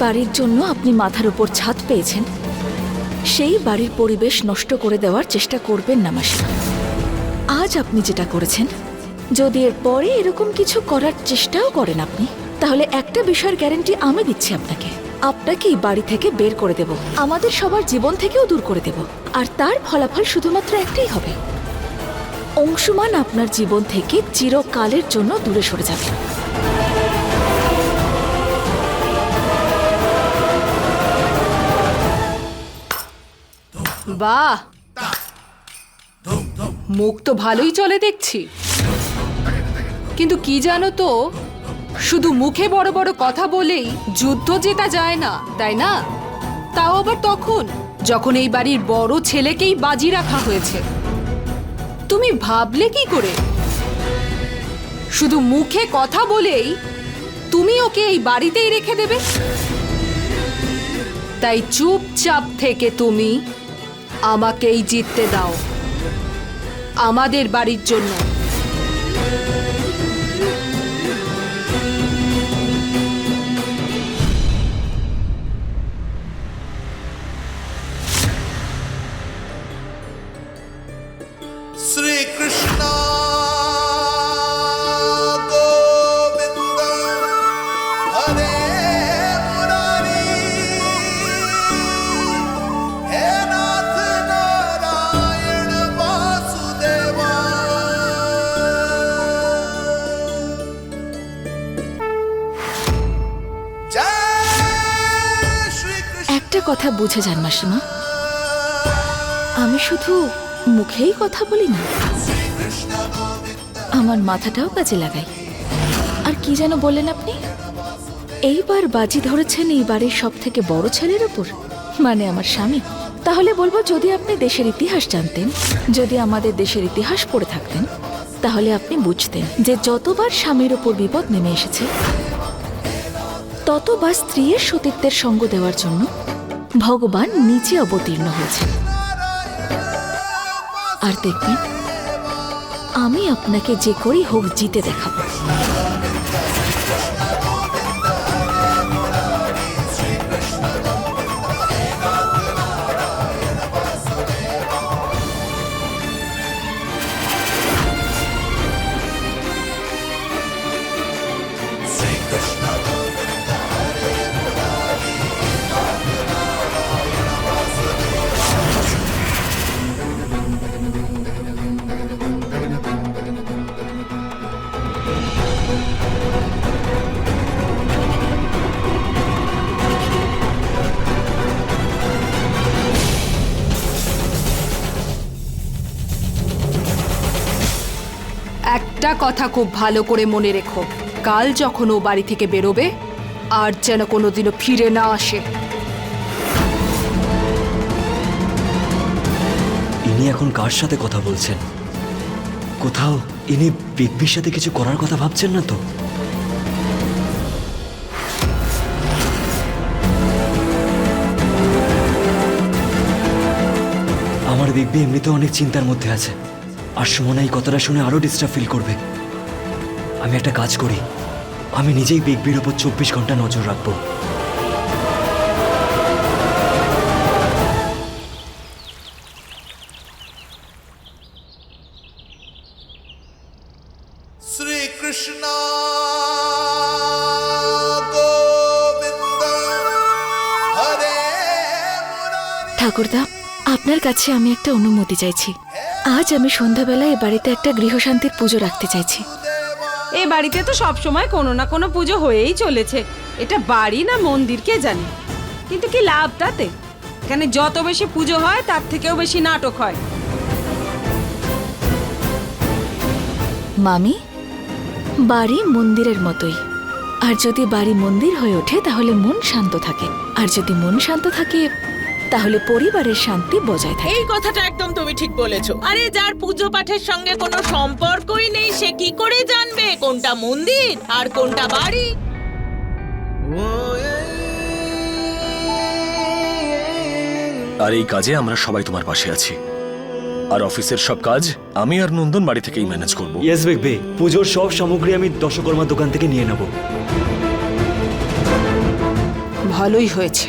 বাড়ির জন্য আপনি মাথার উপর ছাদ পেয়েছেন, সেই বাড়ির পরিবেশ নষ্ট করে দেওয়ার চেষ্টা করবেন না মাসিমা আজ আপনি যেটা করেছেন, যদি এর পরে এরকম কিছু করার চেষ্টাও করেন আপনি, তাহলে একটা বিষয়ের গ্যারেন্টি আমি দিচ্ছি আপনাকে। আপনাকে এই বাড়ি থেকে বের করে দেব। আমাদের সবার জীবন থেকেও দূর করে দেব। আর তার ফলাফল শুধুমাত্র একটাই হবে। অংশুমান আপনার জীবন থেকে চিরকালের জন্য দূরে সরে যাবে। বাহ মুখ তো ভালোই চলে দেখছি। কিন্তু কি জানো তো, শুধু মুখে বড় বড় কথা বলেই যুদ্ধ জেতা যায় না, তাই না? তাও আবার তখন, যখন এই বাড়ির বড় ছেলেকেই বাজি রাখা হয়েছে। তুমি ভাবলে কি করে? শুধু মুখে কথা বলেই তুমি ওকে এই বাড়িতেই রেখে দেবে? তাই চুপচাপ থেকে তুমি আমাকেই জিততে দাও। আমাদের বাড়ির জন্য। একটা কথা বুঝে যান, মাসিমা। আমি শুধু মুখেই কথা বলি না, আমার মাথাটাও কাজে লাগাই। আর কি যেন বললেন আপনি? এইবার বাজি ধরেছেন এই বাড়ির সব থেকে বড় ছেলের ওপর মানে আমার স্বামী। তাহলে বলব, যদি আপনি দেশের ইতিহাস জানতেন, যদি আমাদের দেশের ইতিহাস পড়ে থাকতেন, তাহলে আপনি বুঝতেন যে যতবার স্বামীর ওপর বিপদ নেমে এসেছে, ততবার স্ত্রীর সতীত্বের সঙ্গ দেওয়ার জন্য ভগবান নিচে অবতীর্ণ হয়েছে আর দেখবেন আমি আপনাকে যে করেই হোক জিতে দেখাবো। কথা খুব ভালো করে মনে রেখো। কাল যখন ও বাড়ি থেকে বেরোবে, আর যেন কোনোদিনও ফিরে না আসে। ইনি এখন কার সাথে কথা বলছেন? কোথাও ইনি বিগবির সাথে কিছু করার কথা ভাবছেন না তো? আমার বিগবি এমনিতেও অনেক চিন্তার মধ্যে আছে। আর সুমনা এই কথাটা শুনে আরও ডিস্টার্ব ফিল করবে। আমি একটা কাজ করি। আমি নিজেই বিগবির ওপর চব্বিশ ঘণ্টা নজর রাখব। ঠাকুরদা আপনার কাছে আমি একটা অনুমতি চাইছি। আজ আমি সন্ধ্যাবেলায় এ বাড়িতে একটা গৃহশান্তির পুজো রাখতে চাইছি। এ বাড়িতে তো সব সময় কোনো না কোনো পুজো হয়েই চলেছে। এটা বাড়ি না মন্দির কে জানে? কিন্তু কি লাভ তাতে? এখানে যত বেশি পুজো হয় তার থেকেও বেশি নাটক হয়। মামি বাড়ি মন্দিরের মতোই। আর যদি বাড়ি মন্দির হয়ে ওঠে তাহলে মন শান্ত থাকে। আর যদি মন শান্ত থাকে তাহলে পরিবারের শান্তি বজায় থাকে। এই কথাটা একদম তুমি ঠিক বলেছ। আরে যার পুজো পাঠের সঙ্গে কোনো সম্পর্কই নেই সে কি করে জানবে কোনটা মন্দির আর কোনটা বাড়ি? আর এই কাজে আমরা সবাই তোমার পাশে আছি। আর অফিসের সব কাজ আমি আর নন্দন বাড়ি থেকেই ম্যানেজ করব। ইয়েস বেগবে পুজোর সব সামগ্রী আমি দশকর্মার দোকান থেকে নিয়ে নেব। ভালোই হয়েছে।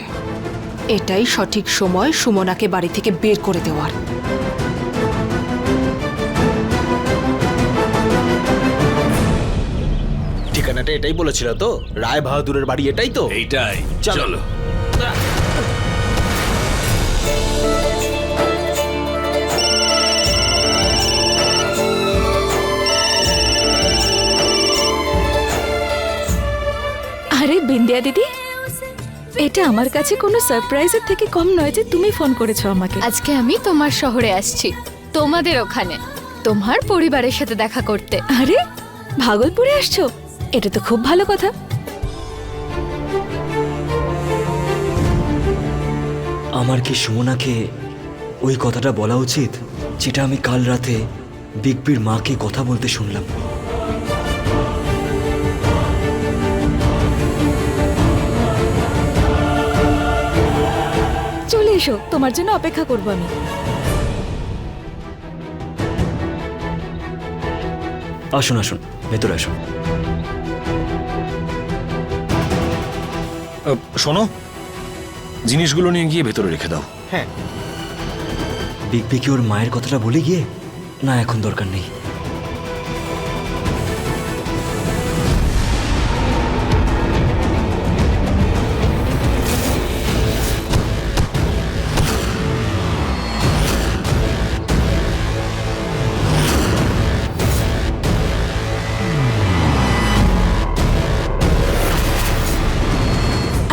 এটাই সঠিক সময় সুমনাকে বাড়ি থেকে বের করে দেওয়ার। ঠিকানাটা এটাই বলেছিল তো? রায় বাহাদুরের বাড়ি এটাই তো? এইটাই। চলো। চলো। আরে বিন্দিয়া দিদি? এটা আমার কাছে কোনো সারপ্রাইজের থেকে কম নয় যে তুমি ফোন করেছ আমাকে। আজকে আমি তোমার শহরে আসছি তোমাদের ওখানে তোমার পরিবারের সাথে দেখা করতে। আরে ভাগলপুরে আসছো? এটা তো খুব ভালো কথা। আমার কি সুমনাকে ওই কথাটা বলা উচিত যেটা আমি কাল রাতে বিগবির মাকে কথা বলতে শুনলাম? এসো তোমার জন্য অপেক্ষা করব আমি। আসুন আসুন ভেতরে আসুন। শোনো জিনিসগুলো নিয়ে গিয়ে ভেতরে রেখে দাও। হ্যাঁ। বিগবি কি ওর মায়ের কথাটা বলে গিয়ে না এখন দরকার নেই।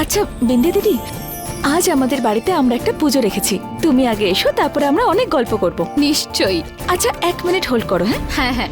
আচ্ছা বিন্দি দিদি আজ আমাদের বাড়িতে আমরা একটা পুজো রেখেছি। তুমি আগে এসো তারপরে আমরা অনেক গল্প করব। নিশ্চয়ই। আচ্ছা এক মিনিট হোল্ড করো হ্যাঁ? হ্যাঁ হ্যাঁ।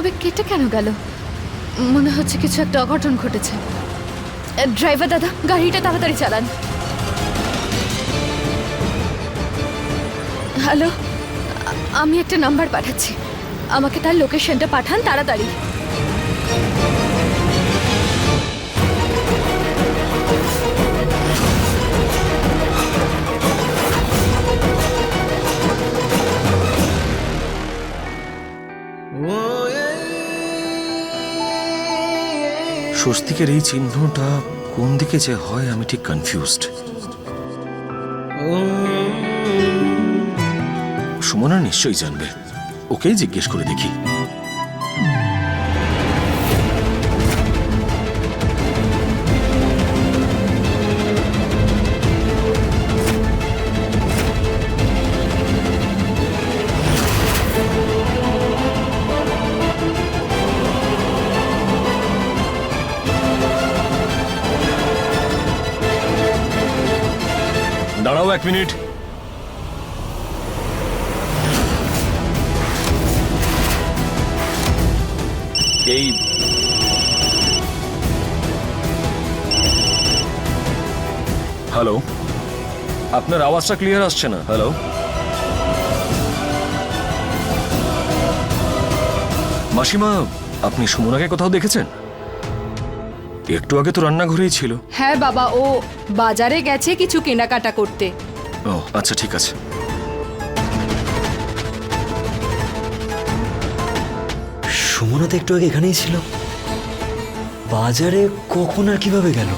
সুমনার ফোনটা ভাবে কেটে কেন গেল? মনে হচ্ছে কিছু একটা অঘটন ঘটেছে। ড্রাইভার দাদা, গাড়িটা তাড়াতাড়ি চালান। হ্যালো আমি একটা নাম্বার পাঠাচ্ছি। আমাকে তার লোকেশনটা পাঠান তাড়াতাড়ি। স্বস্তিকের এই চিহ্নটা কোন দিকে যে হয়, আমি ঠিক কনফিউজড সুমনা নিশ্চয়ই জানবে। ওকেই জিজ্ঞেস করে দেখি। দাঁড়াও এক মিনিট। এই হ্যালো আপনার আওয়াজটা ক্লিয়ার আসছে না। হ্যালো মাসিমা, আপনি সুমনাকে কোথাও দেখেছেন? একটু আগে তো রান্নাঘরেই ছিল। হ্যাঁ বাবা ও বাজারে গেছে কিছু কেনাকাটা করতে। ও আচ্ছা ঠিক আছে। সুমনা তো একটু আগে এখানেই ছিল। বাজারে কখন আর কীভাবে গেল?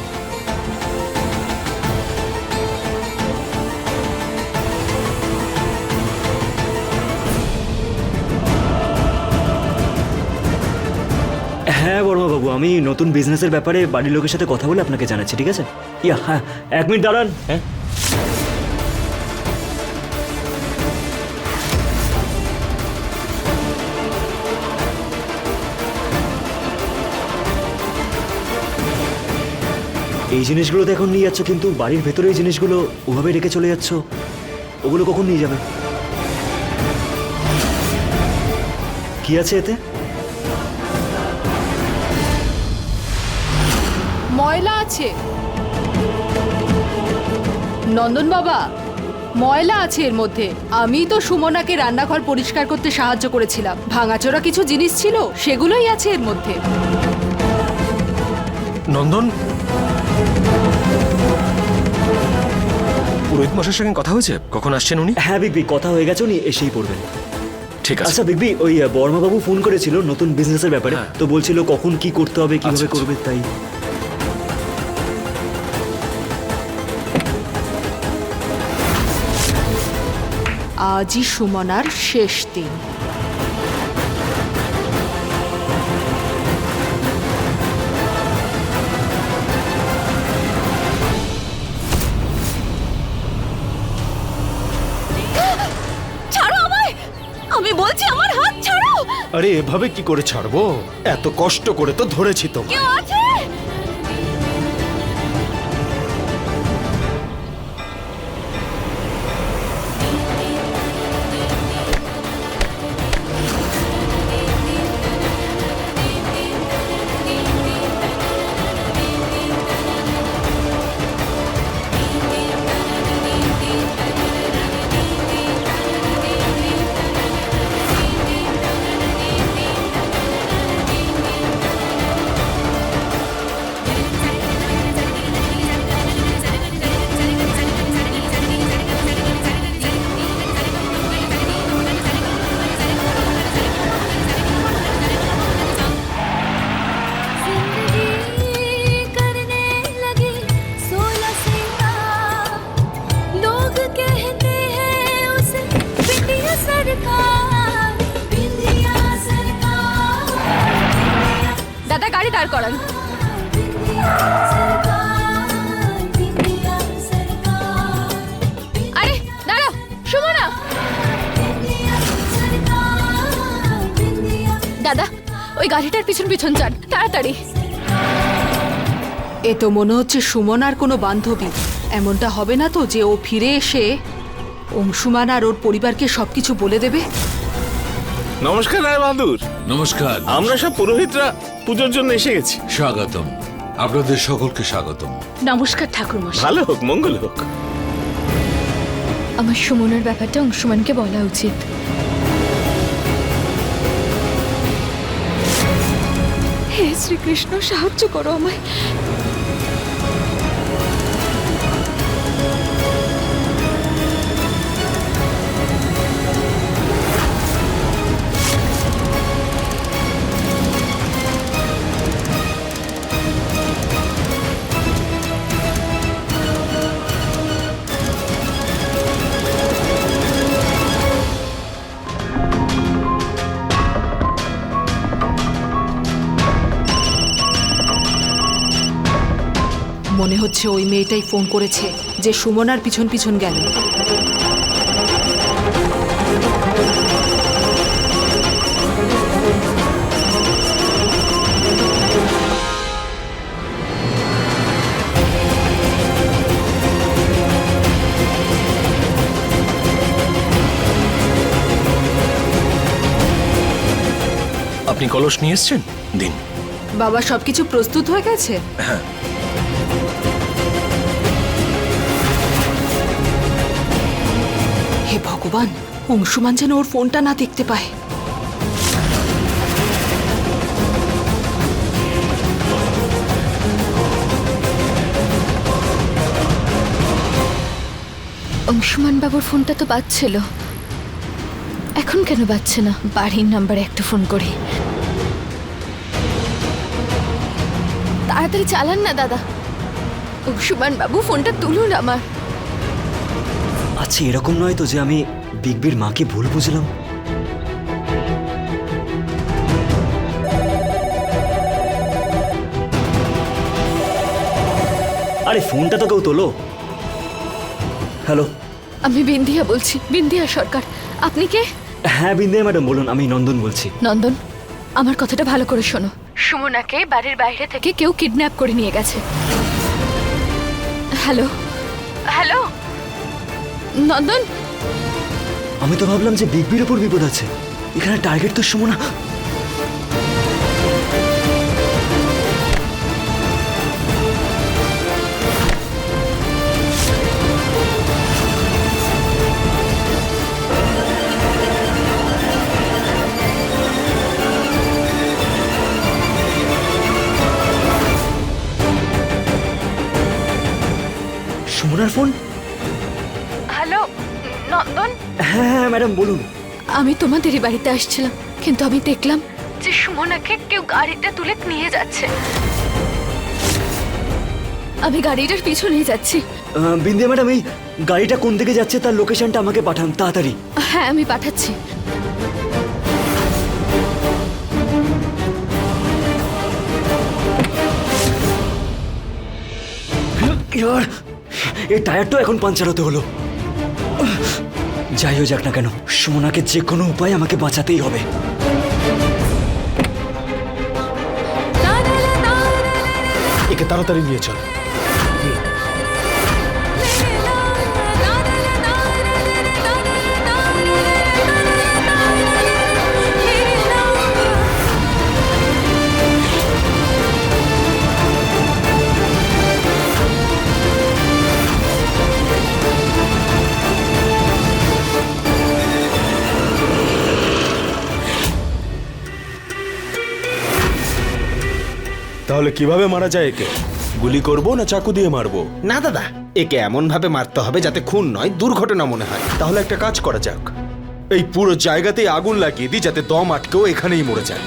হ্যাঁ আমি নতুন বিজনেসের ব্যাপারে বাড়ির লোকের সাথে কথা বলে আপনাকে জানাচ্ছি ঠিক আছে? ইয়া হ্যাঁ এক মিনিট দাঁড়ান। হ্যাঁ? এই জিনিসগুলো তো এখন নিয়ে যাচ্ছ কিন্তু বাড়ির ভেতরে এই জিনিসগুলো ওভাবে রেখে চলে যাচ্ছ ওগুলো কখন নিয়ে যাবে? কি আছে এতে? ময়লা আছে। নন্দন বাবা ময়লা আছে এর মধ্যে। আমি তো সুমনাকে রান্নাঘর পরিষ্কার করতে সাহায্য করেছিলাম। ভাঙাচোরা কিছু জিনিস ছিল সেগুলোই আছে এর মধ্যে। নন্দন? পুরোহিত মশাইয়ের সঙ্গে কথা হয়েছে? কখন আসছেন উনি? হ্যাঁ বিগবি কথা হয়ে গেছে উনি এসেই পড়বেন। ঠিক আছে। আচ্ছা বিগবি ওই বর্মাবাবু ফোন করেছিল নতুন বিজনেসের ব্যাপারে। হ্যাঁ। তো বলছিল কখন কি করতে হবে কীভাবে আচ্ছা, আচ্ছা। করবে তাই। আজই সুমনার শেষ দিন। আমি বলছি আমার হাত ছাড়ো! আরে এভাবে কি করে ছাড়বো? এত কষ্ট করে তো ধরেছি তো কেউ আছে? একটা গাড়ি দাঁড় করান। আরে, দাঁড়াও সুমনা দাদা, ওই গাড়িটার পিছন পিছন যান তাড়াতাড়ি। এ তো মনে হচ্ছে সুমনার কোনো বান্ধবী। এমনটা হবে না তো যে ও ফিরে এসে অংশুমান আর ওর পরিবারকে সবকিছু বলে দেবে? নমস্কার রায় বাহাদুর। নমস্কার। আমরা সব পুরোহিতরা পুজোর জন্য এসে গেছি। স্বাগতম। আপনাদের সকলকে স্বাগতম। নমস্কার ঠাকুরমশাই। ভালো হোক মঙ্গল হোক। আমার সুমনের ব্যাপারটা অংশুমানকে বলা উচিত। হে শ্রীকৃষ্ণ সাহায্য করো আমায়। মনে হচ্ছে ওই মেয়েটাই ফোন করেছে যে সুমনার পিছন পিছন গেল। আপনি কলস নিয়ে এসছেন? দিন। বাবা সবকিছু প্রস্তুত হয়ে গেছে? হ্যাঁ। ভগবান, অংশুমান যেন ওর ফোনটা না দেখতে পায়। অংশুমান বাবুর ফোনটা তো বাজছিল। এখন কেন বাজছে না? বাড়ির নাম্বারে একটা ফোন করি। তাড়াতাড়ি চালান না, দাদা। অংশুমান বাবু, ফোনটা তুলুন আমার। আচ্ছা এরকম নয় তো যে আমি বিগবির মাকে ভুল বুঝলাম। আরে ফোনটা তো কেউ তোলো। হ্যালো আমি বিন্দিয়া বলছি বিন্দিয়া সরকার। আপনি কে? হ্যাঁ বিন্দিয়া ম্যাডাম বলুন আমি নন্দন বলছি। নন্দন আমার কথাটা ভালো করে শোনো। সুমনাকে বাড়ির বাইরে থেকে কেউ কিডন্যাপ করে নিয়ে গেছে। হ্যালো? হ্যালো? নন্দন? আমি তো ভাবলাম যে বিগ বির ওপর বিপদ আছে। এখানে টার্গেট তো সুমনা। সুমনার ফোন নন্দন? হ্যাঁ হ্যাঁ ম্যাডাম বলুন। আমি তোমাদেরই বাড়িতে আসছিলাম কিন্তু আমি দেখলাম যে সুমনাকে কেউ গাড়িতে তুলে নিয়ে যাচ্ছে। আমি গাড়িটার পিছনেই যাচ্ছি। বিন্দিয়া ম্যাডাম এই গাড়িটা কোন দিকে যাচ্ছে তার লোকেশনটা আমাকে পাঠান তাড়াতাড়ি। হ্যাঁ আমি পাঠাচ্ছি। ইয়ার এই টায়ারটাও এখন পাঞ্চার হতে হলো। যাই হোক যাক না কেন সোনাকে যে কোনো উপায় আমাকে বাঁচাতেই হবে। একে তাড়াতাড়ি নিয়ে চল। তাহলে কীভাবে মারা যায় একে? গুলি করব না চাকু দিয়ে মারবো? না দাদা। একে এমন ভাবে মারতে হবে যাতে খুন নয় দুর্ঘটনা মনে হয়। তাহলে একটা কাজ করা যাক। এই পুরো জায়গাতেই আগুন লাগিয়ে দিই যাতে দম আটকেও এখানেই মরে যায়।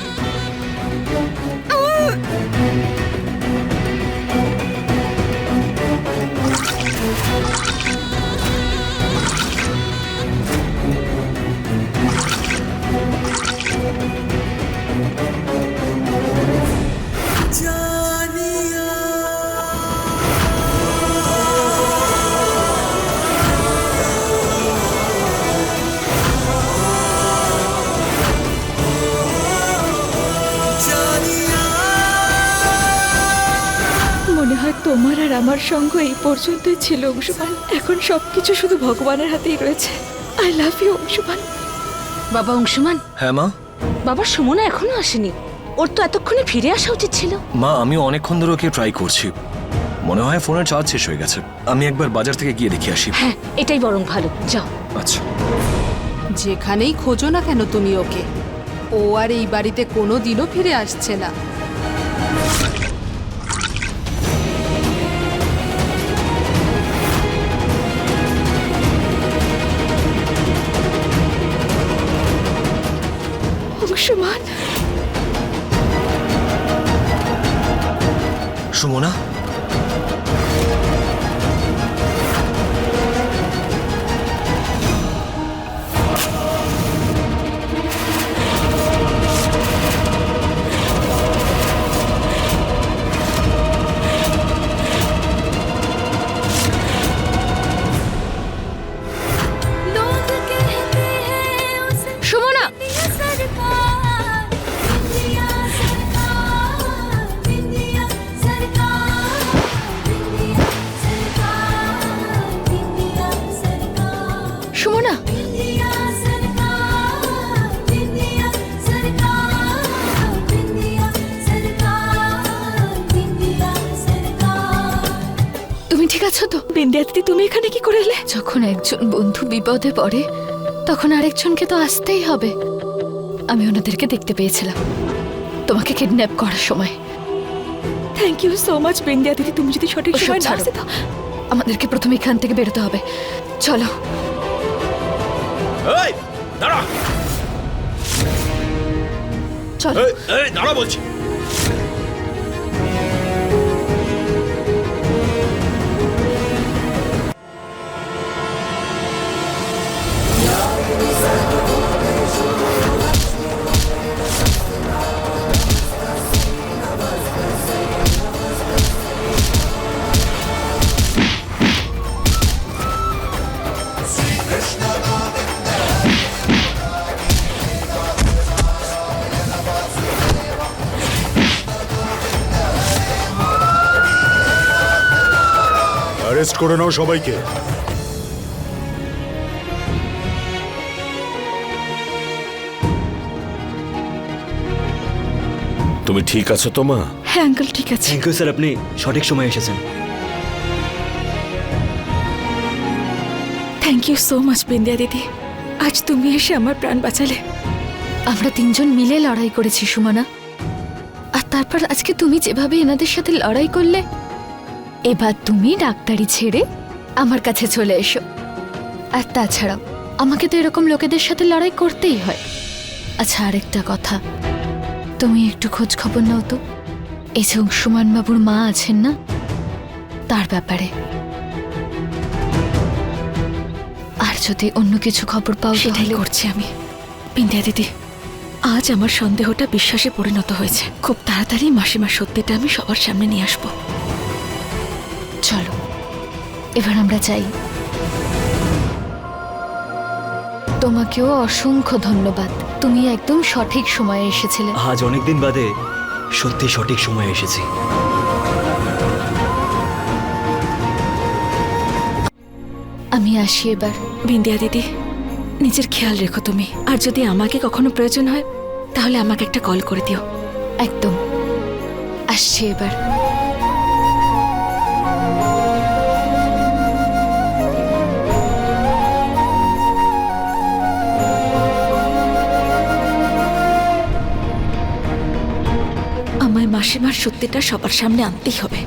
সঙ্গ এই পর্যন্তই ছিল অংশুমান এখন সব কিছু শুধু ভগবানের হাতেই রয়েছে। আই লাভ ইউ অংশুমান বাবা অংশুমান হ্যাঁ মা। বাবা সুমনা এখনও আসেনি। ওর তো এতক্ষণে ফিরে আসা উচিত ছিল। মা আমি অনেকক্ষণ ধরে ওকে ট্রাই করছি। মনে হয় ফোনের চার্জ শেষ হয়ে গেছে। আমি একবার বাজার থেকে গিয়ে দেখে আসি। হ্যাঁ এটাই বরং ভালো। যাও। আচ্ছা। যেখানেই খোঁজো না কেন তুমি ওকে ও আর এই বাড়িতে কোনো দিনও ফিরে আসছে না। অংশুমান সুমনা? যখন একজন বন্ধু বিপদে পড়ে তখন আরেকজনকে তো আসতেই হবে। আমি ওনাদেরকে দেখতে পেয়েছিলাম। তোমাকে কিডন্যাপ করার সময়। Thank you so much Bindiya দিদি। তুমি যদি সঠিক সময় না ছাড়ো। আসতে তো আমাদেরকে প্রথমে এখান থেকে বেরোতে হবে। চলো। দাঁড়া। চলো। দাঁড়া বলছি। অ্যারেস্ট করে নাও সবাইকে। তুমি ঠিক আছো তো মা? হ্যাঁ আঙ্কেল ঠিক আছে। থ্যাংক ইউ স্যার আপনি সঠিক সময় এসেছেন। Thank you so much Bindiya দিদি। আজ তুমি এসে আমার প্রাণ বাঁচালে। আমরা তিনজন মিলে লড়াই করেছি সুমনা। আর তারপর আজকে তুমি যেভাবে এনাদের সাথে লড়াই করলে এবার তুমি ডাক্তারি ছেড়ে আমার কাছে চলে এসো। আর তাছাড়াও আমাকে তো এরকম লোকেদের সাথে লড়াই করতেই হয়। আচ্ছা আরেকটা কথা। তুমি একটু খোঁজ খবর নাও তো। এই যে অংশুমান বাবুর মা আছেন না? তার ব্যাপারে। আর যদি অন্য কিছু খবর পাও সেটাই তাহলে করছি আমি। বিন্দিয়া দিদি আজ আমার সন্দেহটা বিশ্বাসে পরিণত হয়েছে। খুব তাড়াতাড়ি মাসিমার সত্যিটা আমি সবার সামনে নিয়ে আসব। চলো এবার আমরা যাই। তোমাকেও অসংখ্য ধন্যবাদ। তুমি একদম সঠিক সময়ে এসেছিলে। আজ অনেকদিন বাদে সত্যি সঠিক সময় এসেছি। আমি আসি এবার। বিন্দিয়া দিদি নিজের খেয়াল রেখো তুমি। আর যদি আমাকে কখনো প্রয়োজন হয় তাহলে আমাকে একটা কল করে দিও। একদম। আসছি এবার। মাসিমার সত্যিটা সবার সামনে আনতেই হবে।